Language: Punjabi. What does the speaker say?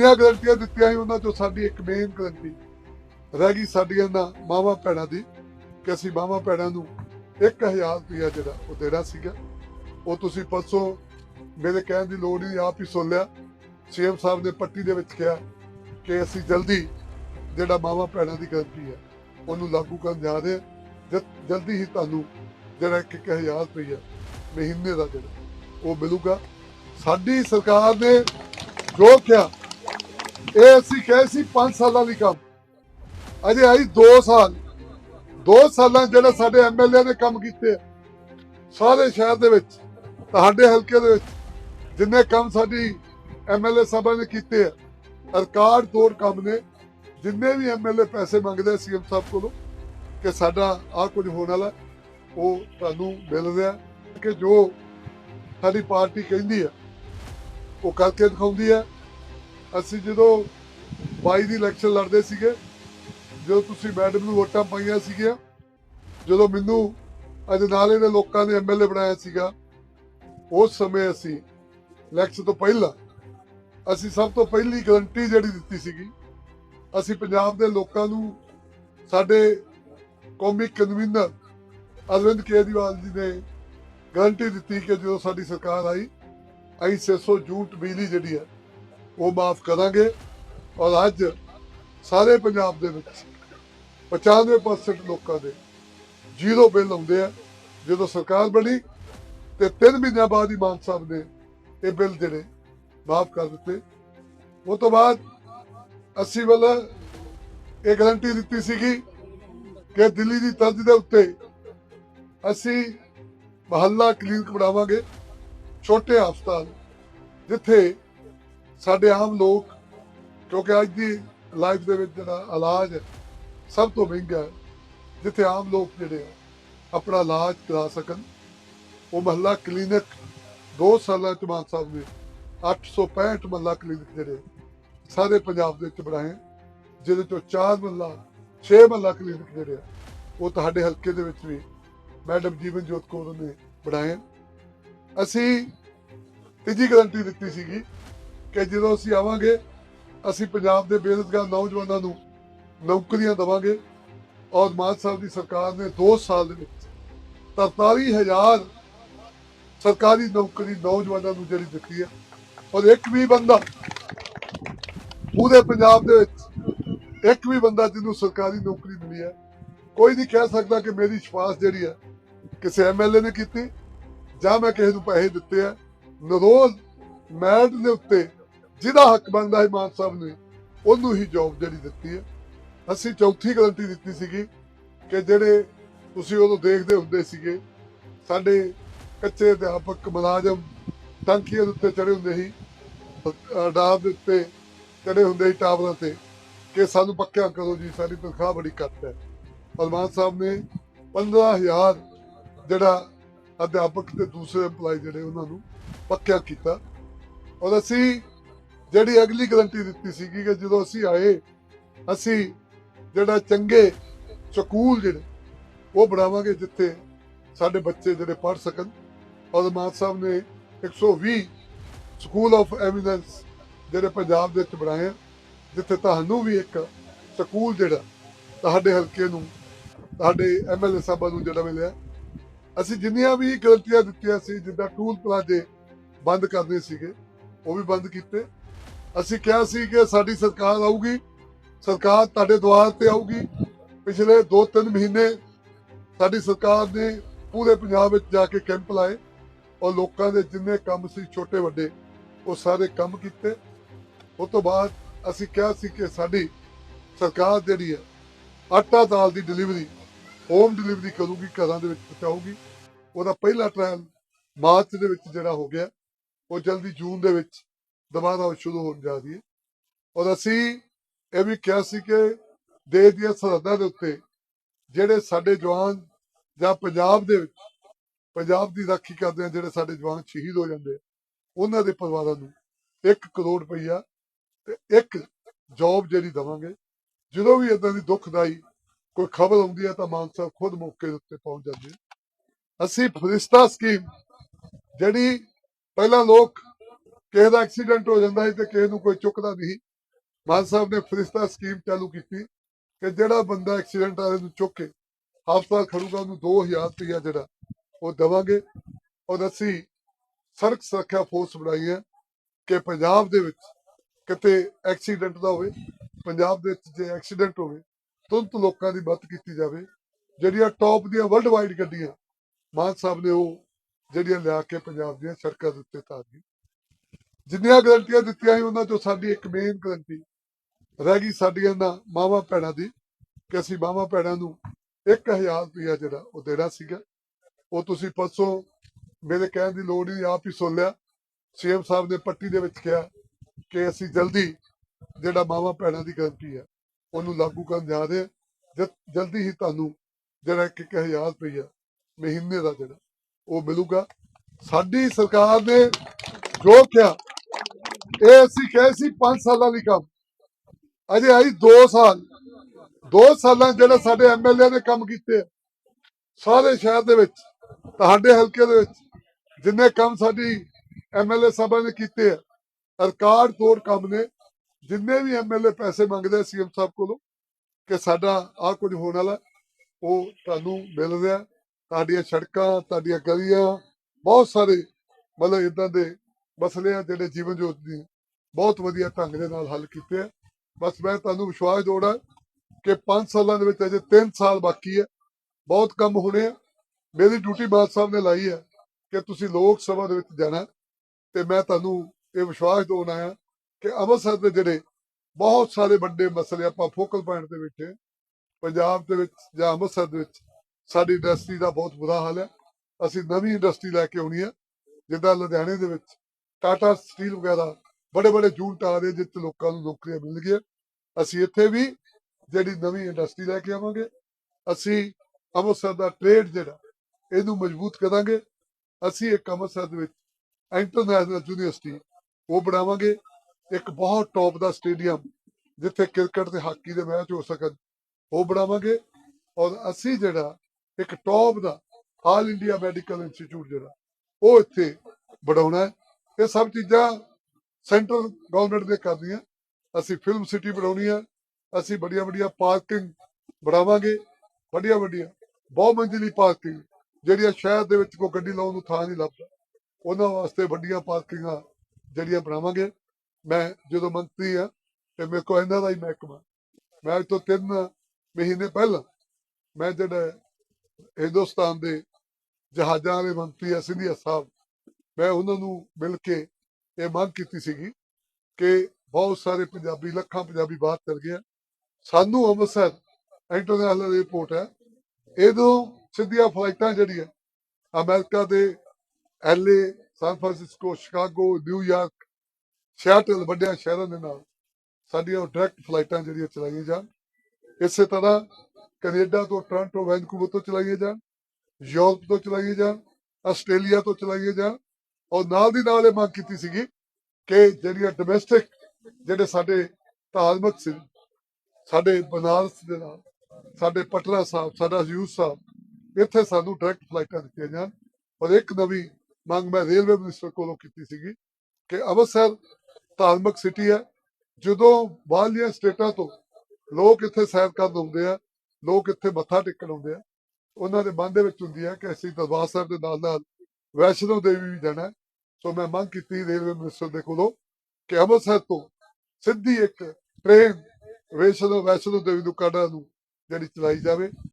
ਜਿੰਨੀਆਂ ਗਰੰਟੀਆਂ ਦਿੱਤੀਆਂ ਸੀ, ਉਹਨਾਂ ਚੋਂ ਸਾਡੀ ਇੱਕ ਮੇਨ ਗਰੰਟੀ ਰਹਿ ਗਈ ਸਾਡੀਆਂ ਨਾ ਮਾਵਾਂ ਭੈਣਾਂ ਦੀ, ਕਿ ਅਸੀਂ ਮਾਵਾਂ ਭੈਣਾਂ ਨੂੰ 1000 ਰੁਪਇਆ ਜਿਹੜਾ ਉਹ ਦੇਣਾ ਸੀਗਾ। ਉਹ ਤੁਸੀਂ ਪਰਸੋਂ ਮੇਰੇ ਕਹਿਣ ਦੀ ਲੋੜ ਨਹੀਂ, ਆਪ ਹੀ ਸੁਣ ਲਿਆ। ਸੀਐਮ ਸਾਹਿਬ ਨੇ ਪੱਟੀ ਦੇ ਵਿੱਚ ਕਿਹਾ ਕਿ ਅਸੀਂ ਜਲਦੀ ਜਿਹੜਾ ਮਾਵਾਂ ਭੈਣਾਂ ਦੀ ਗਰੰਟੀ ਹੈ, ਉਹਨੂੰ ਲਾਗੂ ਕਰਨ ਜਾ ਰਹੇ ਹਾਂ। ਜਲਦੀ ਹੀ ਤੁਹਾਨੂੰ ਜਿਹੜਾ ਇੱਕ ਇੱਕ ਹਜ਼ਾਰ ਰੁਪਇਆ ਮਹੀਨੇ ਦਾ ਜਿਹੜਾ ਉਹ ਮਿਲੂਗਾ। ਸਾਡੀ ਸਰਕਾਰ ਨੇ ਜੋ ਕਿਹਾ ਇਹ ਅਸੀਂ ਕਹੇ ਸੀ 5 ਸਾਲਾਂ ਲਈ ਕੰਮ। ਅਜੇ ਆਈ 2 ਸਾਲ। 2 ਸਾਲਾਂ 'ਚ ਜਿਹੜੇ ਸਾਡੇ ਐਮਐਲਏ ਨੇ ਕੰਮ ਕੀਤੇ ਸਾਰੇ ਸ਼ਹਿਰ ਦੇ ਵਿੱਚ, ਤੁਹਾਡੇ ਹਲਕੇ ਦੇ ਵਿੱਚ, ਜਿੰਨੇ ਕੰਮ ਸਾਡੀ ਐਮਐਲਏ ਸਾਹਿਬਾਂ ਨੇ ਕੀਤੇ ਆ, ਰਿਕਾਰਡ ਤੋੜ ਕੰਮ ਨੇ, ਜਿੰਨੇ ਵੀ ਐਮਐਲਏ ਪੈਸੇ ਮੰਗਦੇ ਸੀਐਮ ਸਾਹਿਬ ਕੋਲੋਂ, ਕਿ ਸਾਡਾ ਆ ਕੁਝ ਹੋਣ ਵਾਲਾ, ਉਹ ਤੁਹਾਨੂੰ ਮਿਲ ਰਿਹਾ, ਕਿ ਜੋ ਸਾਡੀ ਪਾਰਟੀ ਕਹਿੰਦੀ ਆ, ਉਹ ਕਰਕੇ ਦਿਖਾਉਂਦੀ ਆ। ਅਸੀਂ ਜਦੋਂ 22 ਦੀ ਇਲੈਕਸ਼ਨ ਲੜਦੇ ਸੀਗੇ, ਜਦੋਂ ਤੁਸੀਂ ਮੈਡਮ ਨੂੰ ਵੋਟਾਂ ਪਾਈਆਂ ਸੀਗੀਆਂ, ਜਦੋਂ ਮੈਨੂੰ ਅਜਨਾਲੇ ਦੇ ਲੋਕਾਂ ਨੇ ਐਮਐਲਏ ਬਣਾਇਆ ਸੀਗਾ, ਉਸ ਸਮੇਂ ਅਸੀਂ ਇਲੈਕਸ਼ਨ ਤੋਂ ਪਹਿਲਾਂ, ਅਸੀਂ ਸਭ ਤੋਂ ਪਹਿਲੀ ਗਰੰਟੀ ਜਿਹੜੀ ਦਿੱਤੀ ਸੀਗੀ, ਅਸੀਂ ਪੰਜਾਬ ਦੇ ਲੋਕਾਂ ਨੂੰ, ਸਾਡੇ ਕੌਮੀ ਕਨਵੀਨਰ ਅਰਵਿੰਦ ਕੇਜਰੀਵਾਲ ਜੀ ਨੇ ਗਰੰਟੀ ਦਿੱਤੀ ਕਿ ਜਦੋਂ ਸਾਡੀ ਸਰਕਾਰ ਆਈ, ਅਸੀਂ 600 ਯੂਨਿਟ ਬਿਜਲੀ ਜਿਹੜੀ ਹੈ ਉਹ ਮਾਫ ਕਰਾਂਗੇ ਔਰ ਅੱਜ ਸਾਰੇ ਪੰਜਾਬ ਦੇ ਵਿੱਚ 95% ਲੋਕਾਂ ਦੇ ਜ਼ੀਰੋ ਬਿੱਲ ਆਉਂਦੇ ਆ, ਜਦੋਂ ਸਰਕਾਰ ਬਣੀ ਤੇ 3 ਮਹੀਨਿਆਂ ਬਾਅਦ ਹੀ ਮਾਨ ਸਾਹਿਬ ਨੇ ਇਹ ਬਿੱਲ ਜਿਹੜੇ ਮਾਫ ਕਰ ਦਿੱਤੇ। ਉਹ ਤੋਂ ਬਾਅਦ ਅਸੀਂ ਵੱਲ ਇਹ ਗਾਰੰਟੀ ਦਿੱਤੀ ਸੀਗੀ ਕਿ ਦਿੱਲੀ ਦੀ ਤਰਜ਼ ਦੇ ਉੱਤੇ ਅਸੀਂ ਮਹੱਲਾ ਕਲੀਨਿਕ ਬਣਾਵਾਂਗੇ, ਛੋਟੇ ਹਸਪਤਾਲ ਜਿੱਥੇ ਸਾਡੇ ਆਮ ਲੋਕ, ਕਿਉਂਕਿ ਅੱਜ ਦੀ ਲਾਈਫ ਦੇ ਵਿੱਚ ਜਿਹੜਾ ਇਲਾਜ ਹੈ, ਸਭ ਤੋਂ ਮਹਿੰਗਾ ਹੈ, ਜਿੱਥੇ ਆਮ ਲੋਕ ਜਿਹੜੇ ਆ, ਆਪਣਾ ਇਲਾਜ ਕਰਾ ਸਕਣ। ਉਹ ਮਹੱਲਾ ਕਲੀਨਿਕ 2 ਸਾਲਾਂ ਚ ਮਾਨ ਸਾਹਿਬ ਨੇ 865 ਮਹੱਲਾ ਕਲੀਨਿਕ ਜਿਹੜੇ ਸਾਰੇ ਪੰਜਾਬ ਦੇ ਵਿੱਚ ਬਣਾਏ। ਜਿਹਦੇ ਚੋਂ 4 ਮਹੱਲਾ 6 ਮਹੱਲਾ ਕਲੀਨਿਕ ਜਿਹੜੇ ਆ, ਉਹ ਤੁਹਾਡੇ ਹਲਕੇ ਦੇ ਵਿੱਚ ਵੀ ਮੈਡਮ ਜੀਵਨ ਜੋਤ ਕੌਰ ਨੇ ਬਣਾਏ। ਅਸੀਂ ਤੀਜੀ ਗਰੰਟੀ ਦਿੱਤੀ ਸੀਗੀ ਕਿ ਜਦੋਂ ਅਸੀਂ ਆਵਾਂਗੇ, ਅਸੀਂ ਪੰਜਾਬ ਦੇ ਬੇਰੁਜ਼ਗਾਰ ਨੌਜਵਾਨਾਂ ਨੂੰ ਨੌਕਰੀਆਂ ਦੇਵਾਂਗੇ ਔਰ ਮਾਨ ਸਾਹਿਬ ਦੀ ਸਰਕਾਰ ਨੇ 2 ਸਾਲ ਦੇ ਵਿੱਚ 43000 ਸਰਕਾਰੀ ਨੌਕਰੀ ਨੌਜਵਾਨਾਂ ਨੂੰ ਜਿਹੜੀ ਦਿੱਤੀ ਹੈ ਔਰ ਇੱਕ ਵੀ ਬੰਦਾ ਪੂਰੇ ਪੰਜਾਬ ਦੇ ਵਿੱਚ ਇੱਕ ਵੀ ਬੰਦਾ ਜਿਹਨੂੰ ਸਰਕਾਰੀ ਨੌਕਰੀ ਮਿਲੀ ਹੈ, ਕੋਈ ਨਹੀਂ ਕਹਿ ਸਕਦਾ ਕਿ ਮੇਰੀ ਸਿਫਾਰਿਸ਼ ਜਿਹੜੀ ਹੈ ਕਿਸੇ ਐਮਐਲਏ ਨੇ ਕੀਤੀ ਜਾਂ ਮੈਂ ਕਿਸੇ ਨੂੰ ਪੈਸੇ ਦਿੱਤੇ ਆ ਨਰੋਜ਼ ਮੈਰਿਟ ਦੇ ਉੱਤੇ ਜਿਹਦਾ ਹੱਕ ਬਣਦਾ ਹੈ ਮਾਨ ਸਾਹਿਬ ਨੇ ਉਹਨੂੰ ਹੀ ਜੌਬ ਜਿਹੜੀ ਦਿੱਤੀ ਹੈ। ਅਸੀਂ ਚੌਥੀ ਗਰੰਟੀ ਦਿੱਤੀ ਸੀਗੀ ਕਿ ਜਿਹੜੇ ਤੁਸੀਂ ਉਦੋਂ ਦੇਖਦੇ ਹੁੰਦੇ ਸੀਗੇ, ਸਾਡੇ ਕੱਚੇ ਅਧਿਆਪਕ ਮੁਲਾਜ਼ਮ ਟੰਕੀਆਂ ਦੇ ਉੱਤੇ ਚੜੇ ਹੁੰਦੇ ਸੀ ਅਹ ਡਾਬ ਦੇ ਉੱਤੇ ਚੜੇ ਹੁੰਦੇ ਸੀ ਟਾਵਰਾਂ ਤੇ ਕਿ ਸਾਨੂੰ ਪੱਕਿਆ ਕਰੋ ਜੀ, ਸਾਡੀ ਤਨਖਾਹ ਬੜੀ ਘੱਟ ਹੈ। ਪਰਮਾਨ ਸਾਹਿਬ ਨੇ 15000 ਜਿਹੜਾ ਅਧਿਆਪਕ ਤੇ ਦੂਸਰੇ EMPLOYE ਜਿਹੜੇ ਉਹਨਾਂ ਨੂੰ ਪੱਕਿਆ ਕੀਤਾ। ਔਰ ਅਸੀਂ ਜਿਹੜੀ ਅਗਲੀ ਗਰੰਟੀ ਦਿੱਤੀ ਸੀਗੀ ਕਿ ਜਦੋਂ ਅਸੀਂ ਆਏ, ਅਸੀਂ ਜਿਹੜਾ ਚੰਗੇ ਸਕੂਲ ਜਿਹੜੇ, ਉਹ ਬਣਾਵਾਂਗੇ ਜਿੱਥੇ ਸਾਡੇ ਬੱਚੇ ਜਿਹੜੇ ਪੜ੍ਹ ਸਕਣ। ਔਰ ਮਾਨ ਸਾਹਿਬ ਨੇ 120 ਸਕੂਲ ਆਫ ਐਮੀਨੈਂਸ ਜਿਹੜੇ ਪੰਜਾਬ ਦੇ ਵਿੱਚ ਬਣਾਏ ਆ, ਜਿੱਥੇ ਤੁਹਾਨੂੰ ਵੀ ਇੱਕ ਸਕੂਲ ਜਿਹੜਾ ਤੁਹਾਡੇ ਹਲਕੇ ਨੂੰ, ਤੁਹਾਡੇ ਐਮਐਲਏ ਸਾਹਿਬਾਂ ਨੂੰ ਜਿਹੜਾ ਮਿਲਿਆ। ਅਸੀਂ ਜਿੰਨੀਆਂ ਵੀ ਗਲਤੀਆਂ ਦਿੱਤੀਆਂ ਸੀ, ਜਿੱਦਾਂ ਟੂਲ ਪਲਾਜ਼ੇ ਬੰਦ ਕਰਨੇ ਸੀਗੇ, ਉਹ ਵੀ ਬੰਦ ਕੀਤੇ। ਅਸੀਂ ਕਿਹਾ ਸੀ ਕਿ ਸਾਡੀ ਸਰਕਾਰ ਆਊਗੀ, ਸਰਕਾਰ ਤੁਹਾਡੇ ਦੁਆਰ ਤੇ ਆਊਗੀ। ਪਿਛਲੇ 2-3 ਮਹੀਨੇ ਸਾਡੀ ਸਰਕਾਰ ਨੇ ਪੂਰੇ ਪੰਜਾਬ ਵਿੱਚ ਜਾ ਕੇ ਕੈਂਪ ਲਾਏ ਔਰ ਲੋਕਾਂ ਦੇ ਜਿੰਨੇ ਕੰਮ ਸੀ ਛੋਟੇ ਵੱਡੇ ਉਹ ਸਾਰੇ ਕੰਮ ਕੀਤੇ। ਉਸ ਤੋਂ ਬਾਅਦ ਅਸੀਂ ਕਿਹਾ ਸੀ ਕਿ ਸਾਡੀ ਸਰਕਾਰ ਜਿਹੜੀ ਹੈ, ਆਟਾ ਦਾਲ ਦੀ ਡਿਲੀਵਰੀ, ਹੋਮ ਡਿਲੀਵਰੀ ਕਰੂਗੀ, ਘਰਾਂ ਦੇ ਵਿੱਚ ਪਹੁੰਚਾਊਗੀ। ਉਹਦਾ ਪਹਿਲਾ ਟ੍ਰਾਇਲ ਮਾਰਚ ਦੇ ਵਿੱਚ ਜਿਹੜਾ ਹੋ ਗਿਆ, ਉਹ ਜਲਦੀ ਜੂਨ ਦੇ ਵਿੱਚ ਦੁਬਾਰਾ ਸ਼ੁਰੂ ਹੋਣ ਜਾ ਰਹੀ ਹੈ ਔਰ ਅਸੀਂ ਇਹ ਵੀ ਕਿਹਾ ਸੀ ਕਿ ਦੇਸ਼ ਦੀਆਂ ਸਰਹੱਦਾਂ ਦੇ ਉੱਤੇ ਜਿਹੜੇ ਸਾਡੇ ਜਵਾਨ ਜਾਂ ਪੰਜਾਬ ਦੇ ਵਿੱਚ ਪੰਜਾਬ ਦੀ ਰਾਖੀ ਕਰਦੇ ਆ, ਜਿਹੜੇ ਸਾਡੇ ਜਵਾਨ ਸ਼ਹੀਦ ਹੋ ਜਾਂਦੇ ਆ, ਉਹਨਾਂ ਦੇ ਪਰਿਵਾਰਾਂ ਨੂੰ 1 ਕਰੋੜ ਰੁਪਈਆ ਤੇ ਇੱਕ ਜੌਬ ਜਿਹੜੀ ਦਵਾਂਗੇ ਜਦੋਂ ਵੀ ਇਦਾਂ ਦੀ ਦੁਖਦਾਈ ਕੋਈ ਖਬਰ ਆਉਂਦੀ ਹੈ ਤਾਂ ਮਾਨ ਸਾਹਿਬ ਖੁਦ ਮੌਕੇ ਦੇ ਉੱਤੇ ਪਹੁੰਚ ਜਾਂਦੇ ਆ। ਅਸੀਂ ਫਰਿਸ਼ਤਾ ਸਕੀਮ ਜਿਹੜੀ ਪਹਿਲਾਂ ਲੋਕ ਕਿਸੇ ਦਾ ਐਕਸੀਡੈਂਟ ਹੋ ਜਾਂਦਾ ਸੀ ਤੇ ਕਿਸੇ ਨੂੰ ਕੋਈ ਚੁੱਕਦਾ ਨਹੀਂ ਮਾਨ ਸਾਹਿਬ ਨੇ ਫਰਿਸ਼ਤਾ ਸਕੀਮ ਚਾਲੂ ਕੀਤੀ ਕਿ ਜਿਹੜਾ ਬੰਦਾ ਐਕਸੀਡੈਂਟ ਵਾਲੇ ਨੂੰ ਚੁੱਕ ਕੇ ਹਸਪਤਾਲ ਖੜੂਗਾ ਉਹਨੂੰ 2000 ਰੁਪਇਆ ਜਿਹੜਾ, ਉਹ ਦੇਵਾਂਗੇ। ਔਰ ਅਸੀਂ ਸੜਕ ਸੁਰੱਖਿਆ ਫੋਰਸ ਬਣਾਈ ਹੈ ਕਿ ਪੰਜਾਬ ਦੇ ਵਿੱਚ ਕਿਤੇ ਐਕਸੀਡੈਂਟ ਦਾ ਹੋਵੇ, ਪੰਜਾਬ ਦੇ ਵਿੱਚ ਜੇ ਐਕਸੀਡੈਂਟ ਹੋਵੇ, ਤੁਰੰਤ ਲੋਕਾਂ ਦੀ ਮਦਦ ਕੀਤੀ ਜਾਵੇ। ਜਿਹੜੀਆਂ ਟੌਪ ਦੀਆਂ ਵਰਲਡ ਵਾਈਡ ਗੱਡੀਆਂ, ਮਾਨ ਸਾਹਿਬ ਨੇ ਉਹ ਜਿਹੜੀਆਂ ਲਿਆ ਕੇ ਪੰਜਾਬ ਦੀਆਂ ਸੜਕਾਂ ਦੇ ਉੱਤੇ ਤਾਰੀਆਂ ਜਿੰਨੀਆਂ ਗਰੰਟੀਆਂ ਦਿੱਤੀਆਂ ਸੀ, ਉਹਨਾਂ ਚੋਂ ਸਾਡੀ ਇੱਕ ਮੇਨ ਗਰੰਟੀ ਰਹਿ ਗਈ ਸਾਡੀਆਂ ਨਾ ਮਾਵਾਂ ਭੈਣਾਂ ਦੀ, ਕਿ ਅਸੀਂ ਮਾਵਾਂ ਭੈਣਾਂ ਨੂੰ 1000 ਰੁਪਇਆ ਜਿਹੜਾ ਉਹ ਦੇਣਾ ਸੀਗਾ। ਉਹ ਤੁਸੀਂ ਪਰਸੋਂ ਮੇਰੇ ਕਹਿਣ ਦੀ ਲੋੜ ਨਹੀਂ, ਆਪ ਹੀ ਸੁਣ ਲਿਆ। ਸੀਐਮ ਸਾਹਿਬ ਨੇ ਪੱਟੀ ਦੇ ਵਿੱਚ ਕਿਹਾ ਕਿ ਅਸੀਂ ਜਲਦੀ ਜਿਹੜਾ ਮਾਵਾਂ ਭੈਣਾਂ ਦੀ ਗਰੰਟੀ ਹੈ, ਉਹਨੂੰ ਲਾਗੂ ਕਰਨ ਜਾ ਰਹੇ ਹਾਂ। ਜਲਦੀ ਹੀ ਤੁਹਾਨੂੰ ਜਿਹੜਾ 1000 ਰੁਪਇਆ ਮਹੀਨੇ ਦਾ ਜਿਹੜਾ ਉਹ ਮਿਲੂਗਾ। ਸਾਡੀ ਸਰਕਾਰ ਨੇ ਜੋ ਕਿਹਾ ਇਹ ਅਸੀਂ ਕਹੇ ਸੀ 5 ਸਾਲਾਂ ਦੀ ਕੰਮ। ਅਜੇ ਆਈ 2 ਸਾਲ। 2 ਸਾਲਾਂ 'ਚ ਸਾਡੇ ਐਮਐਲਏ ਨੇ ਕੰਮ ਕੀਤੇ ਸਾਰੇ ਸ਼ਹਿਰ ਦੇ ਵਿੱਚ, ਤੁਹਾਡੇ ਹਲਕੇ ਦੇ ਵਿੱਚ, ਜਿੰਨੇ ਕੰਮ ਸਾਡੀ ਐਮਐਲਏ ਸਾਹਿਬਾਂ ਨੇ ਕੀਤੇ ਆ, ਰਿਕਾਰਡ ਤੋੜ ਕੰਮ ਨੇ, ਜਿੰਨੇ ਵੀ ਐਮਐਲਏ ਪੈਸੇ ਮੰਗਦੇ ਸੀਐਮ ਸਾਹਿਬ ਕੋਲੋਂ, ਕਿ ਸਾਡਾ ਆ ਕੁਝ ਹੋਣ ਵਾਲਾ, ਉਹ ਤੁਹਾਨੂੰ ਮਿਲ ਰਿਹਾ ਤੁਹਾਡੀਆਂ ਸੜਕਾਂ, ਤੁਹਾਡੀਆਂ ਗਲੀਆਂ, ਬਹੁਤ ਸਾਰੇ, ਮਤਲਬ ਇਦਾਂ ਦੇ ਮਸਲੇ ਆ ਜਿਹੜੇ ਜੀਵਨ ਜੋਤ ਨੇ ਬਹੁਤ ਵਧੀਆ ਢੰਗ ਦੇ ਨਾਲ ਹੱਲ ਕੀਤੇ ਆ। ਬਸ ਮੈਂ ਤੁਹਾਨੂੰ ਵਿਸ਼ਵਾਸ ਦਿਵਾਉਣਾ ਕਿ 5 ਸਾਲਾਂ ਦੇ ਵਿੱਚ ਅਜੇ 3 ਸਾਲ ਬਾਕੀ ਹੈ ਬਹੁਤ ਕੰਮ ਹੋਣੇ ਆ। ਮੇਰੀ ਡਿਊਟੀ ਬਾਦ ਸਾਹਿਬ ਨੇ ਲਾਈ ਹੈ ਕਿ ਤੁਸੀਂ ਲੋਕ ਸਭਾ ਦੇ ਵਿੱਚ ਜਾਣਾ। ਤੇ ਮੈਂ ਤੁਹਾਨੂੰ ਇਹ ਵਿਸ਼ਵਾਸ ਦਿਵਾਉਣਾ ਆ ਕਿ ਅੰਮ੍ਰਿਤਸਰ ਦੇ ਜਿਹੜੇ ਬਹੁਤ ਸਾਰੇ ਵੱਡੇ ਮਸਲੇ ਆਪਾਂ ਫੋਕਲ ਪੁਆਇੰਟ ਤੇ ਬੈਠੇ ਪੰਜਾਬ ਦੇ ਵਿੱਚ ਜਾਂ ਅੰਮ੍ਰਿਤਸਰ ਦੇ ਵਿੱਚ ਸਾਡੀ ਇੰਡਸਟਰੀ ਦਾ ਬਹੁਤ ਬੁਰਾ ਹਾਲ ਹੈ ਅਸੀਂ ਨਵੀਂ ਇੰਡਸਟਰੀ ਲੈ ਕੇ ਆਉਣੀ ਹੈ ਜਿੱਦਾਂ ਲੁਧਿਆਣੇ ਦੇ ਵਿੱਚ ਟਾਟਾ ਸਟੀਲ ਵਗੈਰਾ ਬੜੇ ਬੜੇ ਯੂਨਿਟ ਆ ਰਹੇ ਜਿੱਥੇ ਲੋਕਾਂ ਨੂੰ ਨੌਕਰੀਆਂ ਮਿਲ ਗਈਆਂ। ਅਸੀਂ ਇੱਥੇ ਵੀ ਜਿਹੜੀ ਨਵੀਂ ਇੰਡਸਟਰੀ ਲੈ ਕੇ ਆਵਾਂਗੇ। ਅਸੀਂ ਅੰਮ੍ਰਿਤਸਰ ਦਾ ਟ੍ਰੇਡ ਜਿਹੜਾ, ਇਹਨੂੰ ਮਜ਼ਬੂਤ ਕਰਾਂਗੇ। ਅਸੀਂ ਇੱਕ ਅੰਮ੍ਰਿਤਸਰ ਦੇ ਵਿੱਚ ਇੰਟਰਨੈਸ਼ਨਲ ਯੂਨੀਵਰਸਿਟੀ ਉਹ ਬਣਾਵਾਂਗੇ। ਇੱਕ ਬਹੁਤ ਟੌਪ ਦਾ ਸਟੇਡੀਅਮ ਜਿੱਥੇ ਕ੍ਰਿਕਟ ਤੇ ਹਾਕੀ ਦੇ ਮੈਚ ਹੋ ਸਕਣ, ਉਹ ਬਣਾਵਾਂਗੇ। ਔਰ ਅਸੀਂ ਜਿਹੜਾ ਇੱਕ ਟੌਪ ਦਾ ਆਲ ਇੰਡੀਆ ਮੈਡੀਕਲ ਇੰਸਟੀਚਿਊਟ ਜਿਹੜਾ, ਉਹ ਇੱਥੇ ਬਣਾਉਣਾ ਹੈ। ਇਹ ਸਭ ਚੀਜ਼ਾਂ ਸੈਂਟਰਲ ਗਵਰਨਮੈਂਟ ਦੇ ਕਰਦੀਆਂ ਅਸੀਂ ਫਿਲਮ ਸਿਟੀ ਬਣਾਉਣੀ ਹੈ ਅਸੀਂ ਵੱਡੀਆਂ ਵੱਡੀਆਂ ਪਾਰਕਿੰਗ ਬਣਾਵਾਂਗੇ। ਵੱਡੀਆਂ ਵੱਡੀਆਂ ਬਹੁ ਮੰਜ਼ਿਲੀ ਪਾਰਕਿੰਗ। ਜਿਹੜੀਆਂ ਸ਼ਹਿਰ ਦੇ ਵਿੱਚ ਕੋਈ ਗੱਡੀ ਲਾਉਣ ਨੂੰ ਥਾਂ ਨਹੀਂ ਲੱਭਦਾ। ਉਹਨਾਂ ਵਾਸਤੇ ਵੱਡੀਆਂ ਪਾਰਕਿੰਗਾਂ ਜਿਹੜੀਆਂ ਬਣਾਵਾਂਗੇ। ਮੈਂ ਜਦੋਂ ਮੰਤਰੀ ਆ, ਤੇ ਮੇਰੇ ਕੋਲ ਇਹਨਾਂ ਦਾ ਹੀ ਮਹਿਕਮਾ। ਮੈਂ ਅੱਜ ਤੋਂ 3 ਮਹੀਨੇ ਪਹਿਲਾਂ ਮੈਂ ਜਿਹੜਾ ਹਿੰਦੁਸਤਾਨ ਦੇ ਜਹਾਜ਼ਾਂ ਵਾਲੇ ਮੰਤਰੀ ਆ, ਸਿੰਧੀਆ ਸਾਹਿਬ ਮੈਂ ਉਹਨਾਂ ਨੂੰ ਮਿਲ ਕੇ ਇਹ ਮੰਗ ਕੀਤੀ ਸੀਗੀ ਕਿ ਬਹੁਤ ਸਾਰੇ ਪੰਜਾਬੀ, ਲੱਖਾਂ ਪੰਜਾਬੀ ਬਾਹਰ ਚਲ ਗਏ ਸਾਨੂੰ ਅੰਮ੍ਰਿਤਸਰ ਇੰਟਰਨੈਸ਼ਨਲ 에ਅਰਪੋਰਟ ਹੈ। ਇਹਦੋਂ ਸਿੱਧੀਆਂ ਫਲਾਈਟਾਂ ਜਿਹੜੀਆਂ ਅਮਰੀਕਾ ਦੇ LA, San Francisco, Chicago New York Seattle ਵੱਡਿਆਂ ਸ਼ਹਿਰਾਂ ਦੇ ਨਾਲ ਸਾਡੀਆਂ ਡਾਇਰੈਕਟ ਫਲਾਈਟਾਂ ਜਿਹੜੀਆਂ ਚਲਾਈਆਂ ਜਾਣ। ਇਸੇ ਤਰ੍ਹਾਂ ਕੈਨੇਡਾ ਤੋਂ ਟੋਰਾਂਟੋ, ਵੈਨਕੂਵਰ ਤੋਂ ਚਲਾਈਆਂ ਜਾਣ, ਯੂਰਪ ਤੋਂ ਚਲਾਈਆਂ ਜਾਣ, ਆਸਟ੍ਰੇਲੀਆ ਤੋਂ ਚਲਾਈਆਂ ਜਾਣ ਔਰ ਨਾਲ ਦੀ ਨਾਲ ਇਹ ਮੰਗ ਕੀਤੀ ਸੀਗੀ ਕਿ ਜਿਹੜੀਆਂ ਡੋਮੈਸਟਿਕ ਜਿਹੜੇ ਸਾਡੇ ਧਾਰਮਿਕ ਸੀ, ਸਾਡੇ ਬਨਾਰਸ ਦੇ ਨਾਲ, ਸਾਡੇ ਪਟਨਾ ਸਾਹਿਬ, ਸਾਡਾ ਹਜ਼ੂਰ ਸਾਹਿਬ, ਇੱਥੇ ਸਾਨੂੰ ਡਾਇਰੈਕਟ ਫਲਾਈਟਾਂ ਦਿੱਤੀਆਂ ਜਾਣ। ਔਰ ਇੱਕ ਨਵੀਂ ਮੰਗ ਮੈਂ ਰੇਲਵੇ ਮਿਨਿਸਟਰ ਕੋਲੋਂ ਕੀਤੀ ਸੀਗੀ ਕਿ ਅੰਮ੍ਰਿਤਸਰ ਧਾਰਮਿਕ ਸਿਟੀ ਹੈ। ਜਦੋਂ ਬਾਹਰਲੀਆਂ ਸਟੇਟਾਂ ਤੋਂ ਲੋਕ ਇੱਥੇ ਸੈਰ ਕਰਨ ਆਉਂਦੇ ਆ, ਲੋਕ ਇੱਥੇ ਮੱਥਾ ਟੇਕਣ ਆਉਂਦੇ ਆ, ਉਹਨਾਂ ਦੇ ਮਨ ਦੇ ਵਿੱਚ ਹੁੰਦੀ ਹੈ ਕਿ ਅਸੀਂ ਦਰਬਾਰ ਸਾਹਿਬ ਦੇ ਨਾਲ ਨਾਲ ਵੈਸ਼ਨੋ ਦੇਵੀ ਵੀ ਜਾਣਾ ਸੋ ਮੈਂ ਮੰਗ ਕੀਤੀ ਰੇਲਵੇ ਮਿਨਿਸਟਰ ਦੇ ਕੋਲੋਂ ਕਿ ਅੰਮ੍ਰਿਤਸਰ ਤੋਂ ਸਿੱਧੀ ਇੱਕ ਟ੍ਰੇਨ ਵੈਸ਼ਨੋ ਵੈਸ਼ਨੋ ਦੇਵੀ ਨੂੰ ਨੂੰ ਜਿਹੜੀ ਚਲਾਈ ਜਾਵੇ।